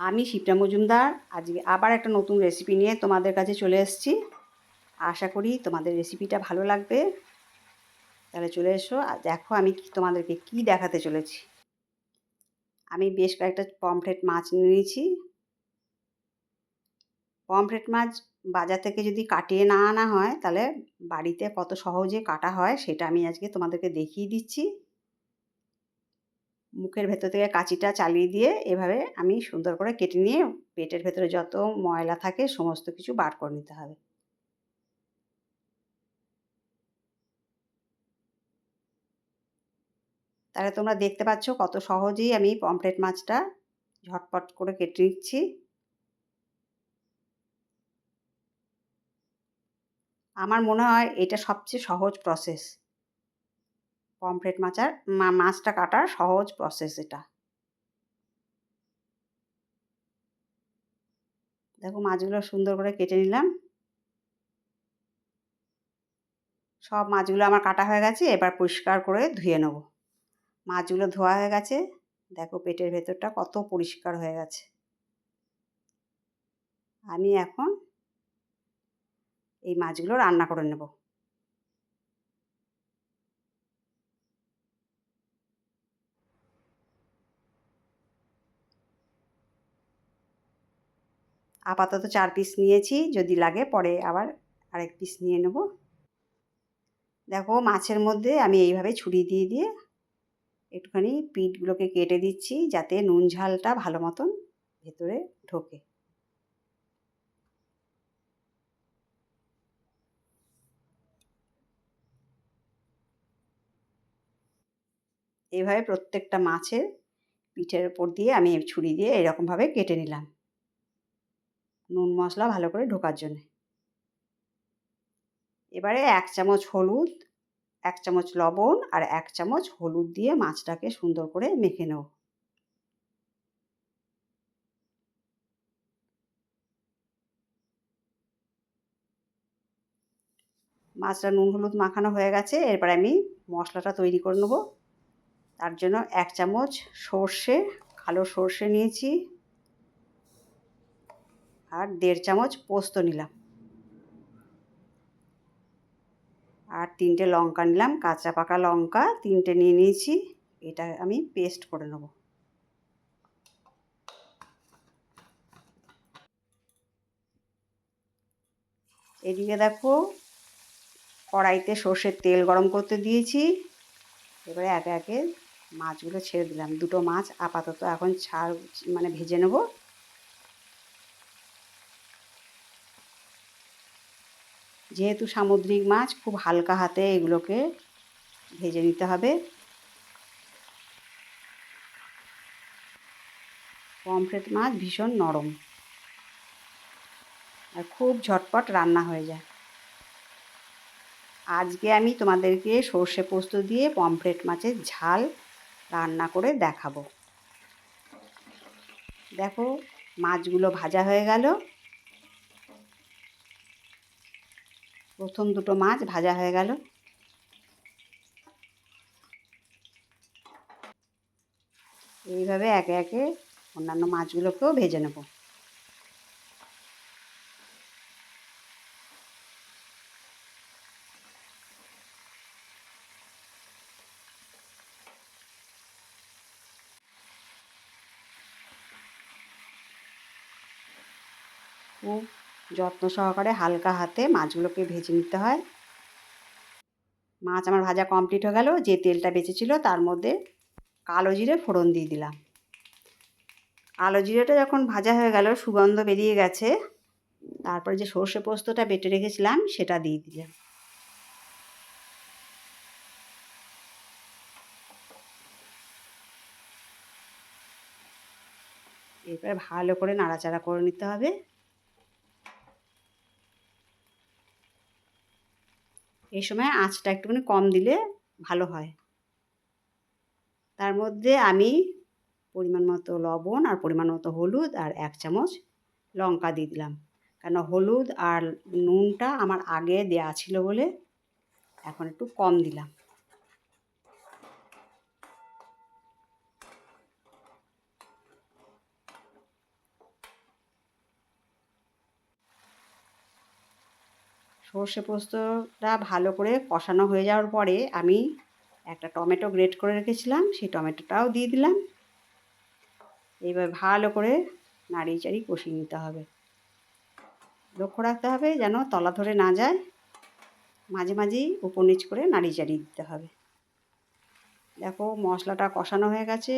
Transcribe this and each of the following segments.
আমি শিপ্রা মজুমদার, আজকে আবার একটা নতুন রেসিপি নিয়ে তোমাদের কাছে চলে এসেছি। আশা করি তোমাদের রেসিপিটা ভালো লাগবে। তাহলে চলে এসো আর দেখো আমি তোমাদেরকে কি দেখাতে চলেছি। আমি বেশ কয়েকটা পমফ্রেট মাছ নিয়েছি। পমফ্রেট মাছ বাজার থেকে যদি কাটিয়ে না আনা হয়, তাহলে বাড়িতে কত সহজে কাটা হয়, সেটা আমি আজকে তোমাদেরকে দেখিয়ে দিচ্ছি। মুখের ভেতর থেকে কাঁচিটা চালিয়ে দিয়ে এভাবে আমি সুন্দর করে কেটে নিয়ে পেটের ভেতরে যত ময়লা থাকে সমস্ত কিছু বার করে নিতে হবে। তাহলে তোমরা দেখতে পাচ্ছ কত সহজেই আমি পমফ্রেট মাছটা ঝটপট করে কেটে নিচ্ছি। আমার মনে হয় এটা সবচেয়ে সহজ প্রসেস পমফ্রেট মাচার মাছটা কাটার সহজ প্রসেস এটা। দেখো মাছগুলো সুন্দর করে কেটে নিলাম। সব মাছগুলো আমার কাটা হয়ে গেছে, এবার পরিষ্কার করে ধুয়ে নেব। মাছগুলো ধোয়া হয়ে গেছে, দেখো পেটের ভেতরটা কত পরিষ্কার হয়ে গেছে। আমি এখন এই মাছগুলো রান্না করে নেব। আপাতত চার পিস নিয়েছি, যদি লাগে পরে আবার আরেক পিস নিয়ে নেব। দেখো মাছের মধ্যে আমি এইভাবে ছুরি দিয়ে দিয়ে একটুখানি পিঠগুলোকে কেটে দিচ্ছি যাতে নুন ঝালটা ভালো মতন ভেতরে ঢোকে। এইভাবে প্রত্যেকটা মাছের পিঠের ওপর দিয়ে আমি ছুরি দিয়ে এরকমভাবে কেটে নিলাম। নুন মশলা ভালো করে ঢোকার জন্যে। এবারে এক চামচ হলুদ, এক চামচ লবণ আর এক চামচ হলুদ দিয়ে মাছটাকে সুন্দর করে মেখে নেব। মাছটা নুন হলুদ মাখানো হয়ে গেছে, এরপর আমি মশলাটা তৈরি করে নেব। তার জন্য এক চামচ সর্ষে, কালো সর্ষে নিয়েছি। আর দেড় চামচ পোস্ত নিলাম। আর তিনটে লঙ্কা নিলাম, কাঁচা পাকা লঙ্কা তিনটে নিয়ে নিয়েছি, এটা আমি পেস্ট করে নেব। এদিকে দেখো, কড়াইতে সর্ষের তেল গরম করতে দিয়েছি, এবারে একে একে মাছগুলো ছেড়ে দিলাম। দুটো মাছ আপাতত এখন ছাড় মানে ভেজে নেব। যেহেতু সামুদ্রিক মাছ, খুব হালকা হাতে এগুলোকে ভেজে নিতে হবে। পমফ্রেট মাছ ভীষণ নরম আর খুব ঝটপট রান্না হয়ে যায়। আজকে আমি তোমাদেরকে সর্ষে পোস্ত দিয়ে পমফ্রেট মাছের ঝাল রান্না করে দেখাবো। দেখো, মাছগুলো ভাজা হয়ে গেল। প্রথম দুটো মাছ ভাজা হয়ে গেল। এইভাবে একে একে অন্যান্য মাছগুলোকেও ভেজে নেব। খুব যত্ন সহকারে হালকা হাতে মাছগুলোকে ভেজে নিতে হয়। মাছ আমার ভাজা কমপ্লিট হয়ে গেল, যে তেলটা বেঁচেছিল তার মধ্যে কালো জিরে ফোড়ন দিয়ে দিলাম। কালো জিরেটা যখন ভাজা হয়ে গেল, সুগন্ধ বেরিয়ে গেছে, তারপরে যে সর্ষে পোস্তটা বেটে রেখেছিলাম, সেটা দিয়ে দিলাম। এরপরে ভালো করে নাড়াচাড়া করে নিতে হবে। এই সময় আঁচটা একটুখানি কম দিলে ভালো হয়। তার মধ্যে আমি পরিমাণ মতো লবণ আর পরিমাণ মতো হলুদ আর এক চামচ লঙ্কা দিয়ে দিলাম। কেন হলুদ আর নুনটা আমার আগে দেয়া ছিল বলে এখন একটু কম দিলাম। সর্ষে পোস্তটা ভালো করে কষানো হয়ে যাওয়ার পরে আমি একটা টমেটো গ্রেট করে রেখেছিলাম, সেই টমেটোটাও দিয়ে দিলাম। এইবার ভালো করে নাড়িয়ে চাড়িয়ে কষিয়ে নিতে হবে। লক্ষ্য রাখতে হবে যেন তলা ধরে না যায়। মাঝে মাঝেই উপর নিচ করে নাড়িয়ে চাড়িয়ে দিতে হবে। দেখো মশলাটা কষানো হয়ে গেছে।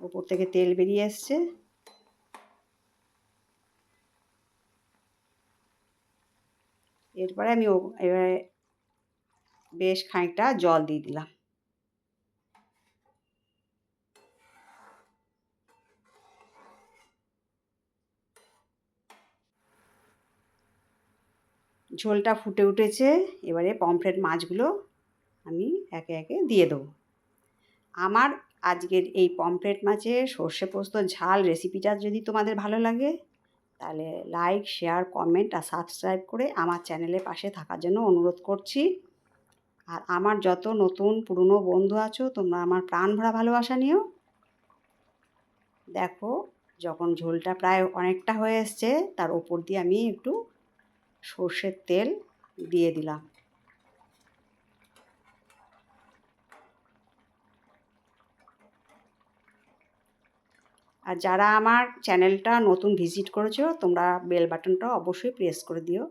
উপর থেকে তেল বেরিয়ে এসছে। এরপরে আমি এবারে বেশ খানিকটা জল দিয়ে দিলাম। ঝোলটা ফুটে উঠেছে, এবারে পমফ্রেট মাছগুলো আমি একে একে দিয়ে দেবো। আমার আজকের এই পমফ্রেট মাছের সর্ষে পোস্ত ঝাল রেসিপিটা যদি তোমাদের ভালো লাগে তাহলে লাইক শেয়ার কমেন্ট আর সাবস্ক্রাইব করে আমার চ্যানেলে পাশে থাকার জন্য অনুরোধ করছি। আর আমার যত নতুন পুরনো বন্ধু আছো, তোমরা আমার প্রাণ ভরা ভালোবাসা নিও। দেখো, যখন ঝোলটা প্রায় অনেকটা হয়ে এসছে, তার ওপর দিয়ে আমি একটু সর্ষের তেল দিয়ে দিলাম। আর যারা আমার চ্যানেলটা নতুন ভিজিট করেছ, তোমরা বেল বাটনটা অবশ্যই প্রেস করে দিও।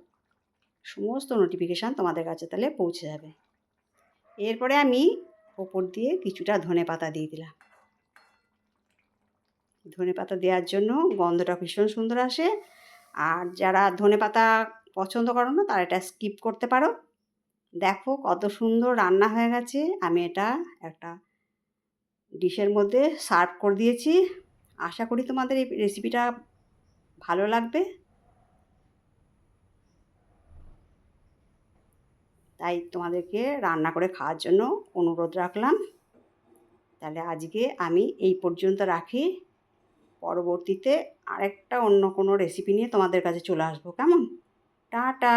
সমস্ত নোটিফিকেশান তোমাদের কাছে তাহলে পৌঁছে যাবে। এরপরে আমি ওপর দিয়ে কিছুটা ধনে পাতা দিয়ে দিলাম। ধনে পাতা দেওয়ার জন্য গন্ধটা ভীষণ সুন্দর আসে। আর যারা ধনে পাতা পছন্দ করো না, তারা এটা স্কিপ করতে পারো। দেখো কত সুন্দর রান্না হয়ে গেছে। আমি এটা একটা ডিশের মধ্যে সার্ভ করে দিয়েছি। আশা করি তোমাদের এই রেসিপিটা ভালো লাগবে। তাই তোমাদেরকে রান্না করে খাওয়ার জন্য অনুরোধ রাখলাম। তাহলে আজকে আমি এই পর্যন্ত রাখি। পরবর্তীতে আরেকটা অন্য কোনো রেসিপি নিয়ে তোমাদের কাছে চলে আসব। কেমন? টাটা!